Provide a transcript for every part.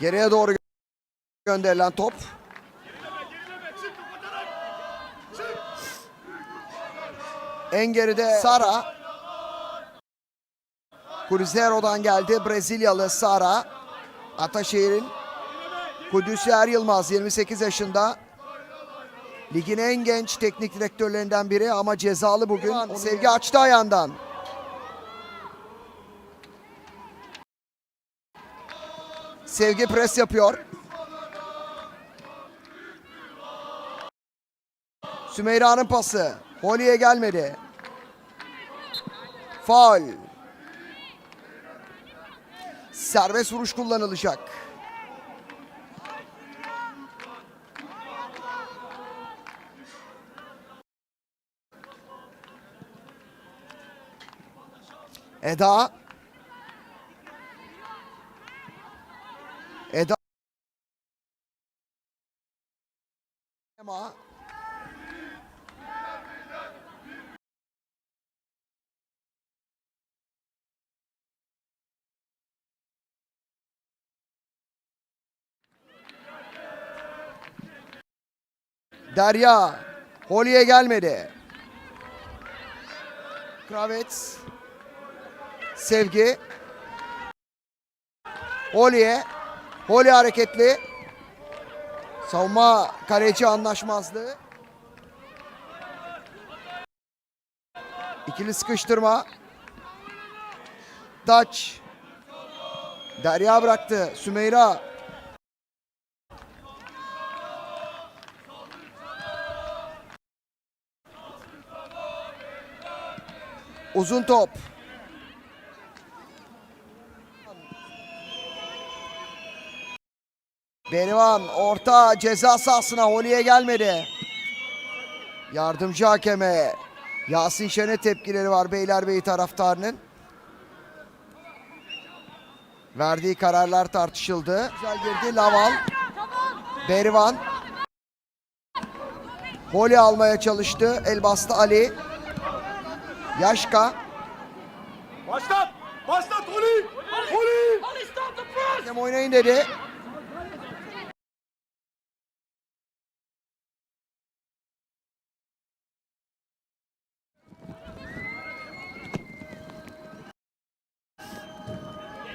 Geriye doğru gönderilen top. En geride Sara. Cruzeiro'dan geldi Brezilyalı Sara. Ataşehir'in Kudüs Er Yılmaz 28 yaşında. Ligin en genç teknik direktörlerinden biri ama cezalı bugün. Sevgi açtı ayağından. Sevgi pres yapıyor. Sümeyra'nın pası. Holi'ye gelmedi. Faul. Serbest vuruş kullanılacak. Eda. Ema. Derya. Holi'ye gelmedi. Kravets. Sevgi. Holi'ye. Holi hareketli. Savunma kaleci anlaşmazlığı. İkili sıkıştırma. Daç. Derya bıraktı. Sümeyra. Uzun top. Berivan orta ceza sahasına Holi'ye gelmedi. Yardımcı hakeme Yasin Şen'e tepkileri var Beylerbeyi taraftarının. Verdiği kararlar tartışıldı. Güzel girdi Laval. Berivan. Holi almaya çalıştı. El bastı Ali. Yaşka. Başlat! Başlat Oli! Oli! Hakem oynayın dedi.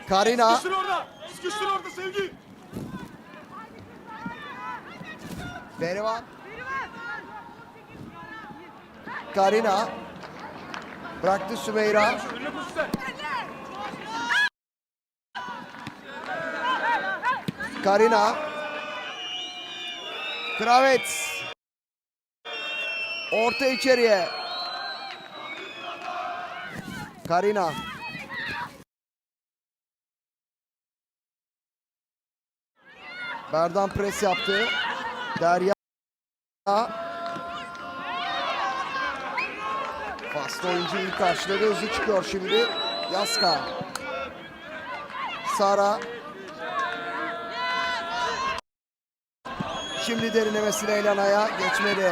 Karina. Sıkıştır orada! Sıkıştır orada Sevgi! Berivan. Karina. Bıraktı Sümeyra! Karina. Kravets. Orta içeriye. Karina Berdan pres yaptı Derya Faslı oyuncuyu karşıladı hızlı çıkıyor şimdi Yaska Sara Şimdi derinlemesine Elana'ya geçmedi.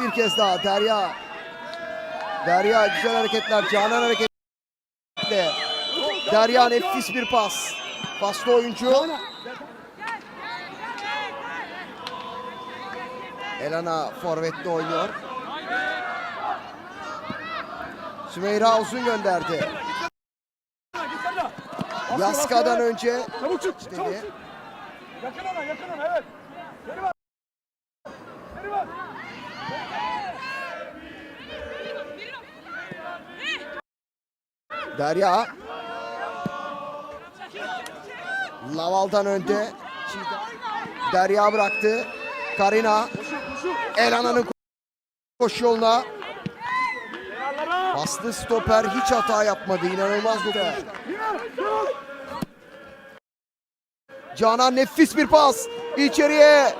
Bir kez daha Derya. Derya güzel hareketler. Canan hareketli. Derya nefis bir pas. Paslı oyuncu. Elana forvette oynuyor. Sümeyra uzun gönderdi. Yaska'dan önce Çabuk çık! Çabuk dedi. çık! Yakın ona, yakın ona, evet! Geri bak! Geri bak! Derya. Laval'dan önde. Derya bıraktı. Karina. Elana'nın ko- koşu yoluna. Paslı stoper hiç hata yapmadı. İnanılmaz! Devam! Canan nefis bir pas. İçeriye.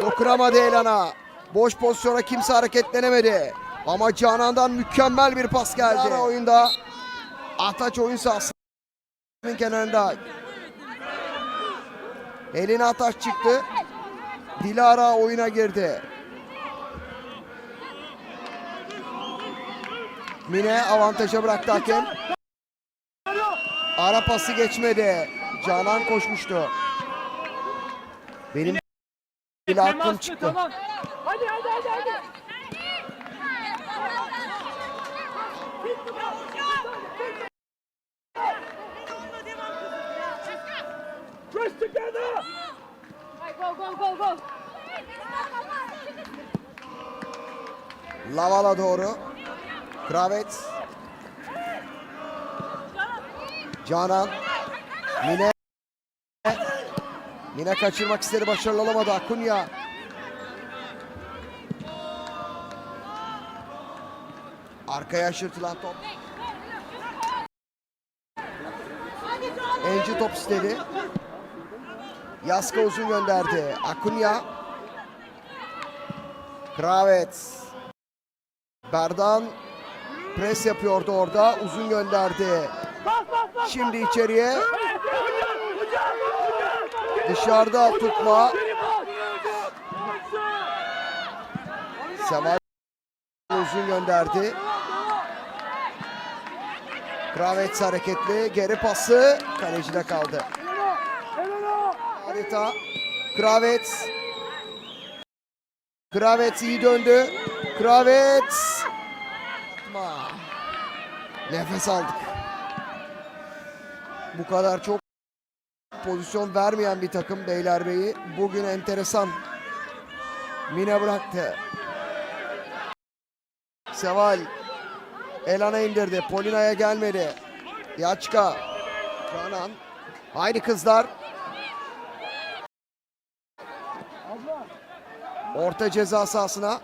Dokunamadı Elana. Boş pozisyona kimse hareketlenemedi. Ama Canan'dan mükemmel bir pas geldi. Ara oyunda Ataç oyun sahasının kenarında. Eline Ataç çıktı. Dilara oyuna girdi. Mine avantaja bıraktı hakem. Ara pası geçmedi. Canan koşmuştu. Benim bile aklım çıktı. Hadi hadi hadi hadi. Press together. Go, go, go, go. Lavala doğru. Kravet. Canan. Mine. Mine kaçırmak istedi başarılı olamadı. Akunya. Arkaya aşırtılan top. Enci top istedi. Yaska uzun gönderdi. Akunya. Kravet. Berdan pres yapıyordu orada. Uzun gönderdi. Şimdi içeriye. Dışarıda tutma. Seval uzun gönderdi. Kravets hareketli. Geri pası. Kalecide kaldı. Harita. Kravets. Kravets iyi döndü. Kravets. Nefes aldık. Bu kadar çok pozisyon vermeyen bir takım Beylerbeyi. Bugün enteresan. Mine bıraktı. Seval. Elana indirdi. Polina'ya gelmedi. Yaçka. Canan. Haydi kızlar. Orta ceza sahasına